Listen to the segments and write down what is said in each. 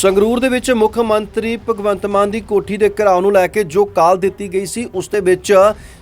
ਸੰਗਰੂਰ ਦੇ ਵਿੱਚ ਮੁੱਖ ਮੰਤਰੀ ਭਗਵੰਤ ਮਾਨ ਦੀ ਕੋਠੀ ਦੇ ਘਰਾਓ ਨੂੰ ਲੈ ਕੇ ਜੋ ਕਾਲ ਦਿੱਤੀ ਗਈ ਸੀ, ਉਸ ਦੇ ਵਿੱਚ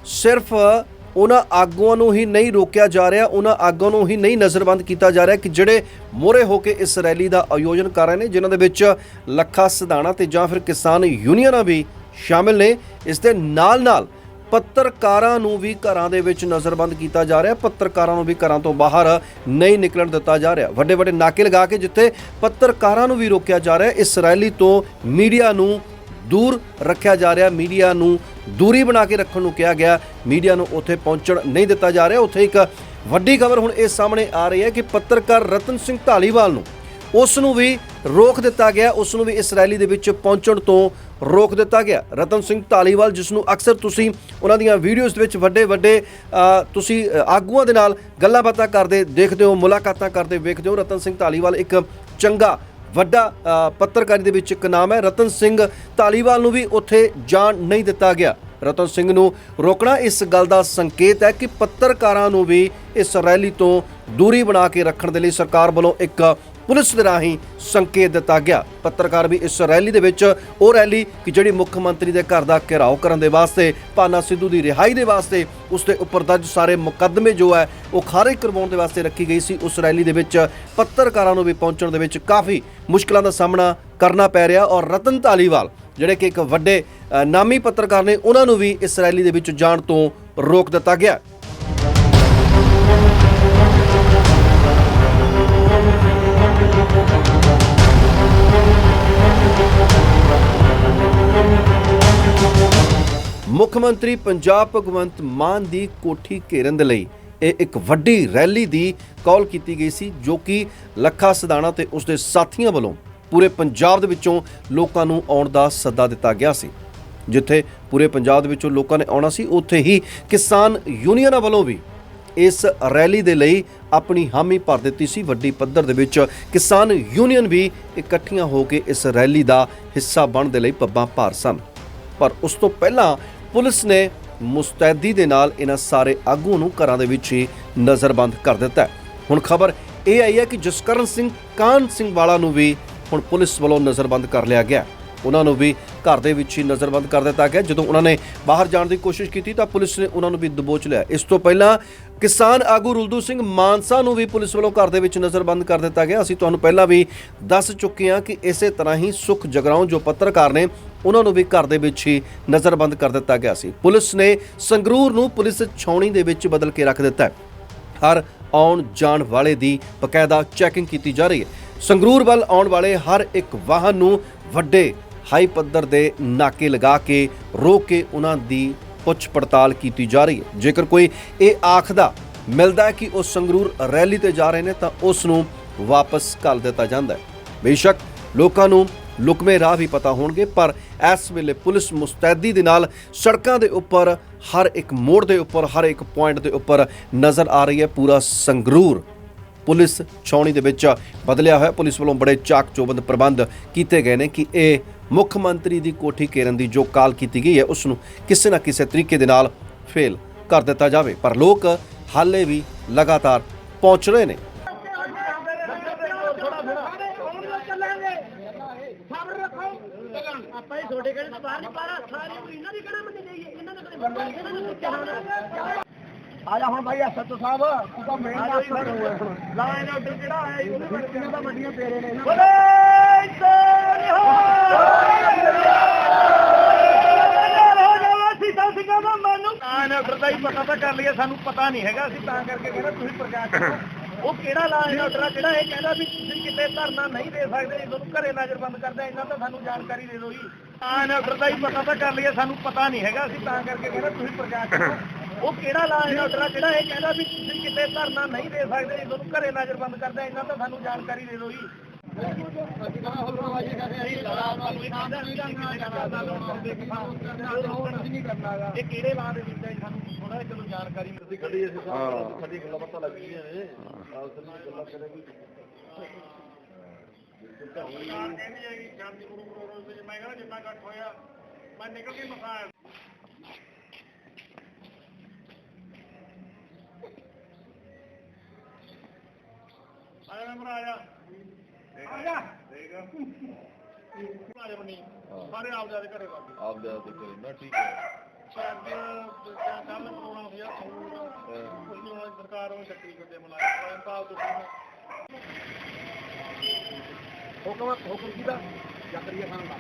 ਸਿਰਫ ਉਹਨਾਂ ਆਗੂਆਂ ਨੂੰ ਹੀ ਨਹੀਂ ਰੋਕਿਆ ਜਾ ਰਿਹਾ, ਉਹਨਾਂ ਆਗੂਆਂ ਨੂੰ ਹੀ ਨਹੀਂ ਨਜ਼ਰਬੰਦ ਕੀਤਾ ਜਾ ਰਿਹਾ ਕਿ ਜਿਹੜੇ ਮੋਰੇ ਹੋ ਕੇ ਇਸ ਰੈਲੀ ਦਾ ਆਯੋਜਨ ਕਰ ਰਹੇ ਨੇ, ਜਿਨ੍ਹਾਂ ਦੇ ਵਿੱਚ ਲੱਖਾ ਸਿਧਾਣਾ ਤੇ ਜਾਂ ਫਿਰ ਕਿਸਾਨ ਯੂਨੀਅਨਾਂ ਵੀ ਸ਼ਾਮਿਲ ਨੇ। ਇਸ ਦੇ ਨਾਲ-ਨਾਲ ਪੱਤਰਕਾਰਾਂ ਨੂੰ ਵੀ ਘਰਾਂ ਦੇ ਵਿੱਚ ਨਜ਼ਰਬੰਦ ਕੀਤਾ ਜਾ ਰਿਹਾ। ਪੱਤਰਕਾਰਾਂ ਨੂੰ ਵੀ ਘਰਾਂ ਤੋਂ ਬਾਹਰ ਨਹੀਂ ਨਿਕਲਣ ਦਿੱਤਾ ਜਾ ਰਿਹਾ। ਵੱਡੇ ਵੱਡੇ ਨਾਕੇ ਲਗਾ ਕੇ ਜਿੱਥੇ ਪੱਤਰਕਾਰਾਂ ਨੂੰ ਵੀ ਰੋਕਿਆ ਜਾ ਰਿਹਾ, ਇਸ ਰੈਲੀ ਤੋਂ ਮੀਡੀਆ ਨੂੰ ਦੂਰ ਰੱਖਿਆ ਜਾ ਰਿਹਾ। ਮੀਡੀਆ ਨੂੰ ਦੂਰੀ ਬਣਾ ਕੇ ਰੱਖਣ ਨੂੰ ਕਿਹਾ ਗਿਆ। ਮੀਡੀਆ ਨੂੰ ਉੱਥੇ ਪਹੁੰਚਣ ਨਹੀਂ ਦਿੱਤਾ ਜਾ ਰਿਹਾ। ਉੱਥੇ ਇੱਕ ਵੱਡੀ ਖਬਰ ਹੁਣ ਇਹ ਸਾਹਮਣੇ ਆ ਰਹੀ ਹੈ ਕਿ ਪੱਤਰਕਾਰ ਰਤਨ ਸਿੰਘ ਢਾਲੀਵਾਲ ਨੂੰ ਉਸ ਨੂੰ ਵੀ ਰੋਕ ਦਿੱਤਾ ਗਿਆ ਉਸ ਨੂੰ ਵੀ ਇਸ ਰੈਲੀ ਦੇ ਵਿੱਚ ਪਹੁੰਚਣ ਤੋਂ ਰੋਕ ਦਿੱਤਾ ਗਿਆ। ਰਤਨ ਸਿੰਘ ਢਾਲੀਵਾਲ, ਜਿਸ ਨੂੰ ਅਕਸਰ ਤੁਸੀਂ ਉਹਨਾਂ ਦੀਆਂ ਵੀਡੀਓਜ਼ ਦੇ ਵਿੱਚ ਵੱਡੇ ਵੱਡੇ ਤੁਸੀਂ ਆਗੂਆਂ ਦੇ ਨਾਲ ਗੱਲਾਂ ਬਾਤਾਂ ਕਰਦੇ ਦੇਖਦੇ ਹੋ, ਮੁਲਾਕਾਤਾਂ ਕਰਦੇ ਵੇਖਦੇ ਹੋ, ਰਤਨ ਸਿੰਘ ਢਾਲੀਵਾਲ ਇੱਕ ਚੰਗਾ, ਵੱਡਾ ਪੱਤਰਕਾਰੀ ਦੇ ਵਿੱਚ ਇੱਕ ਨਾਮ ਹੈ। ਰਤਨ ਸਿੰਘ ਧਾਲੀਵਾਲ ਨੂੰ ਵੀ ਉੱਥੇ ਜਾਣ ਨਹੀਂ ਦਿੱਤਾ ਗਿਆ। ਰਤਨ ਸਿੰਘ ਨੂੰ ਰੋਕਣਾ ਇਸ ਗੱਲ ਦਾ ਸੰਕੇਤ ਹੈ ਕਿ ਪੱਤਰਕਾਰਾਂ ਨੂੰ ਵੀ ਇਸ ਰੈਲੀ ਤੋਂ ਦੂਰੀ ਬਣਾ ਕੇ ਰੱਖਣ ਦੇ ਲਈ ਸਰਕਾਰ ਵੱਲੋਂ ਇੱਕ ਪੁਲਿਸ ਦੇ ਰਾਹੀਂ ਸੰਕੇਤ ਦਿੱਤਾ ਗਿਆ। ਪੱਤਰਕਾਰ ਵੀ ਇਸ ਰੈਲੀ ਦੇ ਵਿੱਚ ਉਹ ਰੈਲੀ ਕਿ ਜਿਹੜੀ ਮੁੱਖ ਮੰਤਰੀ ਦੇ ਘਰ ਦਾ ਘਿਰਾਓ ਕਰਨ ਦੇ ਵਾਸਤੇ ਪਾਨਾ ਸਿੱਧੂ ਦੀ ਰਿਹਾਈ ਦੇ ਵਾਸਤੇ, ਉਸ ਦੇ ਉੱਪਰ ਦਰਜ ਸਾਰੇ ਮੁਕੱਦਮੇ ਜੋ ਹੈ, ਉਹ ਖਾਰਜ ਕਰਵਾਉਣ ਦੇ ਵਾਸਤੇ ਰੱਖੀ ਗਈ ਸੀ। ਉਸ ਰੈਲੀ ਦੇ ਵਿੱਚ ਪੱਤਰਕਾਰਾਂ ਨੂੰ ਵੀ ਪਹੁੰਚਣ ਦੇ ਵਿੱਚ ਕਾਫੀ ਮੁਸ਼ਕਲਾਂ ਦਾ ਸਾਹਮਣਾ ਕਰਨਾ ਪੈ ਰਿਹਾ ਔਰ ਰਤਨ ਧਾਲੀਵਾਲ, ਜਿਹੜੇ ਕਿ ਇੱਕ ਵੱਡੇ ਨਾਮੀ ਪੱਤਰਕਾਰ ਨੇ ਉਹਨਾਂ ਨੂੰ ਵੀ ਇਸ ਰੈਲੀ ਦੇ ਵਿੱਚ ਜਾਣ ਤੋਂ ਰੋਕ ਦਿੱਤਾ ਗਿਆ। ਮੁੱਖ ਮੰਤਰੀ ਪੰਜਾਬ ਭਗਵੰਤ ਮਾਨ ਦੀ ਕੋਠੀ ਘੇਰਨ ਦੇ ਲਈ ਇਹ ਇੱਕ ਵੱਡੀ ਰੈਲੀ ਦੀ ਕਾਲ ਕੀਤੀ ਗਈ ਸੀ, ਜੋ ਕਿ ਲੱਖਾ ਸਦਾਣਾ ਤੇ ਉਸਦੇ ਸਾਥੀਆਂ ਵੱਲੋਂ ਪੂਰੇ ਪੰਜਾਬ ਦੇ ਵਿੱਚੋਂ ਲੋਕਾਂ ਨੂੰ ਆਉਣ ਦਾ ਸੱਦਾ ਦਿੱਤਾ ਗਿਆ ਸੀ। ਜਿੱਥੇ ਪੂਰੇ ਪੰਜਾਬ ਦੇ ਵਿੱਚੋਂ ਲੋਕਾਂ ਨੇ ਆਉਣਾ ਸੀ, ਉੱਥੇ ਹੀ ਕਿਸਾਨ ਯੂਨੀਅਨਾਂ ਵੱਲੋਂ ਵੀ ਇਸ ਰੈਲੀ ਦੇ ਲਈ ਆਪਣੀ ਹਾਮੀ ਭਰ ਦਿੱਤੀ ਸੀ। ਵੱਡੀ ਪੱਧਰ ਦੇ ਵਿੱਚ ਕਿਸਾਨ ਯੂਨੀਅਨ ਵੀ ਇਕੱਠੀਆਂ ਹੋ ਕੇ ਇਸ ਰੈਲੀ ਦਾ ਹਿੱਸਾ ਬਣਨ ਦੇ ਲਈ ਪੱਬਾਂ ਭਾਰ ਸਨ। ਪਰ ਉਸ ਤੋਂ ਪਹਿਲਾਂ ਪੁਲਿਸ ਨੇ ਮੁਸਤੈਦੀ ਦੇ ਨਾਲ ਇਹਨਾਂ ਸਾਰੇ ਆਗੂਆਂ ਨੂੰ ਘਰਾਂ ਦੇ ਵਿੱਚ ਹੀ ਨਜ਼ਰਬੰਦ ਕਰ ਦਿੱਤਾ ਹੁਣ ਖਬਰ ਇਹ ਆਈ ਹੈ ਕਿ ਜਸਕਰਨ ਸਿੰਘ ਕਾਨ ਸਿੰਘ ਵਾਲਾ ਨੂੰ ਵੀ ਹੁਣ ਪੁਲਿਸ ਵੱਲੋਂ ਨਜ਼ਰਬੰਦ ਕਰ ਲਿਆ ਗਿਆ ਉਹਨਾਂ ਨੂੰ ਵੀ ਘਰ ਦੇ ਵਿੱਚ ਹੀ ਨਜ਼ਰਬੰਦ ਕਰ ਦਿੱਤਾ ਗਿਆ। ਜਦੋਂ ਉਹਨਾਂ ਨੇ ਬਾਹਰ ਜਾਣ ਦੀ ਕੋਸ਼ਿਸ਼ ਕੀਤੀ ਤਾਂ ਪੁਲਿਸ ਨੇ ਉਹਨਾਂ ਨੂੰ ਵੀ ਦਬੋਚ ਲਿਆ। ਇਸ ਤੋਂ ਪਹਿਲਾਂ ਕਿਸਾਨ ਆਗੂ ਰੁਲਦੂ ਸਿੰਘ ਮਾਨਸਾ ਨੂੰ ਵੀ ਪੁਲਿਸ ਵੱਲੋਂ ਘਰ ਦੇ ਵਿੱਚ ਨਜ਼ਰਬੰਦ ਕਰ ਦਿੱਤਾ ਗਿਆ। ਅਸੀਂ ਤੁਹਾਨੂੰ ਪਹਿਲਾਂ ਵੀ ਦੱਸ ਚੁੱਕੇ ਹਾਂ ਕਿ ਇਸੇ ਤਰ੍ਹਾਂ ਹੀ ਸੁਖ ਜਗਰਾਉਂ ਜੋ ਪੱਤਰਕਾਰ ਨੇ ਉਹਨਾਂ ਨੂੰ ਵੀ ਘਰ ਦੇ ਵਿੱਚ ਹੀ ਨਜ਼ਰਬੰਦ ਕਰ ਦਿੱਤਾ ਗਿਆ ਸੀ। ਪੁਲਿਸ ਨੇ ਸੰਗਰੂਰ ਨੂੰ ਪੁਲਿਸ ਛਾਉਣੀ ਦੇ ਵਿੱਚ ਬਦਲ ਕੇ ਰੱਖ ਦਿੱਤਾ। ਹੈ ਹਰ ਆਉਣ ਜਾਣ ਵਾਲੇ ਦੀ ਬਕਾਇਦਾ ਚੈਕਿੰਗ ਕੀਤੀ ਜਾ ਰਹੀ ਹੈ। ਸੰਗਰੂਰ ਵੱਲ ਆਉਣ ਵਾਲੇ ਹਰ ਇੱਕ ਵਾਹਨ ਨੂੰ ਵੱਡੇ ਹਾਈ ਪੱਧਰ ਦੇ ਨਾਕੇ ਲਗਾ ਕੇ ਰੋਕ ਕੇ ਉਹਨਾਂ ਦੀ ਪੁੱਛ ਪੜਤਾਲ ਕੀਤੀ ਜਾ ਰਹੀ ਹੈ। ਜੇਕਰ ਕੋਈ ਇਹ ਆਖਦਾ, ਮਿਲਦਾ ਕਿ ਉਹ ਸੰਗਰੂਰ ਰੈਲੀ ਤੇ ਜਾ ਰਹੇ ਨੇ, ਤਾਂ ਉਸ ਨੂੰ ਵਾਪਸ ਘੱਲ ਦਿੱਤਾ ਜਾਂਦਾ ਹੈ। ਬੇਸ਼ੱਕ ਲੋਕਾਂ ਨੂੰ ਲੁਕਮੇ ਰਾਹ ਵੀ ਪਤਾ ਹੋਣਗੇ, ਪਰ ਇਸ ਵੇਲੇ ਪੁਲਿਸ ਮੁਸਤੈਦੀ ਦੇ ਨਾਲ ਸੜਕਾਂ ਦੇ ਉੱਪਰ ਹਰ ਇੱਕ ਮੋੜ ਦੇ ਉੱਪਰ, ਹਰ ਇੱਕ ਪੁਆਇੰਟ ਦੇ ਉੱਪਰ ਨਜ਼ਰ ਆ ਰਹੀ ਹੈ। ਪੂਰਾ ਸੰਗਰੂਰ ਪੁਲਿਸ ਛਾਉਣੀ ਦੇ ਵਿੱਚ ਬਦਲਿਆ ਹੋਇਆ ਪੁਲਿਸ ਵੱਲੋਂ ਬੜੇ ਚਾਕ ਚੋਬੰਦ ਪ੍ਰਬੰਧ ਕੀਤੇ ਗਏ ਨੇ ਕਿ ਇਹ ਮੁੱਖ ਮੰਤਰੀ ਦੀ ਕੋਠੀ ਘੇਰਨ ਦੀ ਜੋ ਕਾਲ ਕੀਤੀ ਗਈ ਹੈ ਉਸ ਨੂੰ ਕਿਸੇ ਨਾ ਕਿਸੇ ਤਰੀਕੇ ਦੇ ਨਾਲ ਫੇਲ ਕਰ ਦਿੱਤਾ ਜਾਵੇ। ਪਰ ਲੋਕ ਹਾਲੇ ਵੀ ਲਗਾਤਾਰ ਪਹੁੰਚ ਰਹੇ ਨੇ। ਆਪਾਂ ਹੀ ਛੋਟੇ ਕਿਹੜੇ ਤੋਂ ਬਾਹਰ ਨਹੀਂ ਪਾਰਾ ਸਾਰੀ ਇਹਨਾਂ ਦੀ ਕਿਹੜਾ ਮੰਨੀ ਜਾਈਏ ਇਹਨਾਂ ਦਾ ਕਦੇ ਬੰਦਾ ਇਹਨਾਂ ਨੂੰ ਚਾਹਣਾ ਆ ਜਾ ਹੁਣ ਭਾਈ ਐਸਐਚਓ ਸਾਹਿਬ ਤੂੰ ਤਾਂ ਮੇਨ ਅਫਸਰ ਹੋਇਆ ਲਾਈਨ ਆਰਡਰ ਕਿਹੜਾ ਆਇਆ? ਜੀ ਉਹਨੇ ਕਿਹਨਾਂ ਦਾ ਵੱਡੀਆਂ ਤੇਰੇ ਨੇ। ਬੋਲੇ ਸੋਨਿਹਾ ਲਾਈਨ ਆਰਡਰ ਦਾ ਹੀ ਪਤਾ ਤਾਂ ਕਰ ਲਿਆ ਸਾਨੂੰ ਪਤਾ ਨਹੀਂ ਹੈਗਾ। ਅਸੀਂ ਤਾਂ ਕਰਕੇ ਕਹਿੰਦਾ ਤੁਸੀਂ ਪ੍ਰਕਾਸ਼ ਕਰੋ। ਉਹ ਕਿਹੜਾ ਲਾਈਨ ਆਰਡਰ ਆ ਜਿਹੜਾ ਇਹ ਕਹਿੰਦਾ ਵੀ ਤੁਸੀਂ ਕਿਤੇ ਧਰਨਾ ਨਹੀਂ ਦੇ ਸਕਦੇ ਜੀ, ਤੁਹਾਨੂੰ ਘਰੇ ਨਜ਼ਰਬੰਦ ਕਰਦਾ ਇਹਨਾਂ ਤਾਂ ਸਾਨੂੰ ਜਾਣਕਾਰੀ ਦੇ ਦਿਓ ਜੀ। ਲਾਈਨ ਆਰਡਰ ਦਾ ਹੀ ਪਤਾ ਤਾਂ ਕਰ ਲਿਆ ਸਾਨੂੰ ਪਤਾ ਨਹੀਂ ਹੈਗਾ। ਅਸੀਂ ਤਾਂ ਕਰਕੇ ਕਹਿੰਦਾ ਤੁਸੀਂ ਪ੍ਰਕਾਸ਼ ਕਰੋ। ਉਹ ਕਿਹੜਾ ਲਾਈਨ ਆਰਡਰ ਆ ਜਿਹੜਾ ਇਹ ਕਹਿੰਦਾ ਵੀ ਤੁਸੀਂ ਕਿਤੇ ਧਰਨਾ ਨਹੀਂ ਦੇ ਸਕਦੇ ਜੇ, ਤੁਹਾਨੂੰ ਘਰੇ ਨਜ਼ਰਬੰਦ ਕਰਦਾ ਇਹਨਾਂ ਤਾਂ ਸਾਨੂੰ ਜਾਣਕਾਰੀ ਦੇ ਦਿਓ ਜੀ। ਅਸੀਂ ਕਹਾਂ ਹੁਲਵਾਜੀ ਕਰਦੇ ਅਸੀਂ ਨਹੀਂ ਕਰਨਾਗਾ ਇਹ ਕਿਹੜੇ ਲਾਂ ਦੇ ਵਿੱਚ ਹੈ ਜੀ? ਸਾਨੂੰ ਥੋੜਾ ਜਿਹਾ ਚਲੋ ਜਾਣਕਾਰੀ ਮਿਲਦੀ ਗੱਡੀ ਅਸੀਂ ਸਾਡੀ ਗੱਲਾਂ ਪਤਾ ਲੱਗ ਗਈਆਂ ਨੇ ਆਪ ਸਭ ਗੱਲਾਂ ਕਰੇਗੀ। ਮੈਂ ਕਹਿੰਦਾ ਜਿੰਨਾ ਘੱਟ ਹੋਇਆ ਮੈਂ ਨਿਕਲ ਕੇ ਮਸਾ ਆਇਆ ਭਰਾ ਆਇਆ ਆ ਜਾ। ਸਾਰੇ ਬਣੀ ਸਾਰੇ ਆਪ ਜਾ ਦੇ ਘਰੇ ਆਪ ਦਾ ਨਾ ਠੀਕ ਹੈ। ਸ਼ਾਇਦ ਕੱਲ ਕਰੋਨਾ ਹੋਇਆ ਉਸ ਨੂੰ ਸਰਕਾਰ ਉਹ ਛੱਤੀ ਕਰਦੇ ਮਲਾਇਆ ਪਾਲ ਤੁਸੀਂ ਹੁਕਮ ਹੁਕਮ ਕਿਦਾ ਜਕਰੀਆ ਖਾਨ ਦਾ।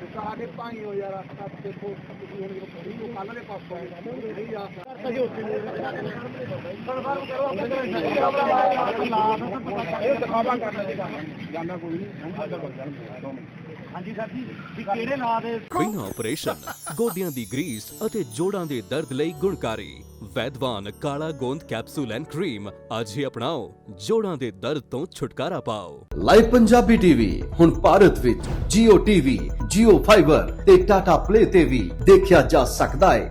ਸੁਕਾ ਆ ਕੇ ਪਾਣੀ ਹੋ ਯਾਰ ਰਸਤਾ ਤੇ ਕੋ ਤੁਸੀਂ ਹੁਣ ਜਦੋਂ ਖੜੀ ਹੋ ਕੱਲ ਦੇ ਪਾਸੋਂ ਨਹੀਂ ਜਾ ਬਿਨਾਂ ਆਪਰੇਸ਼ਨ ਗੋਡਿਆਂ ਦੀ ਗਰੀਸ ਅਤੇ ਜੋੜਾਂ ਦੇ ਦਰਦ ਲਈ ਗੁਣਕਾਰੀ ਵੈਦਵਾਨ ਕਾਲਾ ਗੋਂਦ ਕੈਪਸੂਲ ਐਂਡ ਕਰੀਮ ਅੱਜ ਹੀ ਅਪਣਾਓ ਜੋੜਾਂ ਦੇ ਦਰਦ ਤੋਂ ਛੁਟਕਾਰਾ ਪਾਓ ਲਾਈਵ ਪੰਜਾਬੀ ਟੀਵੀ ਹੁਣ ਭਾਰਤ ਵਿੱਚ Jio TV, Jio Fiber ਤੇ Tata Play ਤੇ ਵੀ ਦੇਖਿਆ ਜਾ ਸਕਦਾ ਹੈ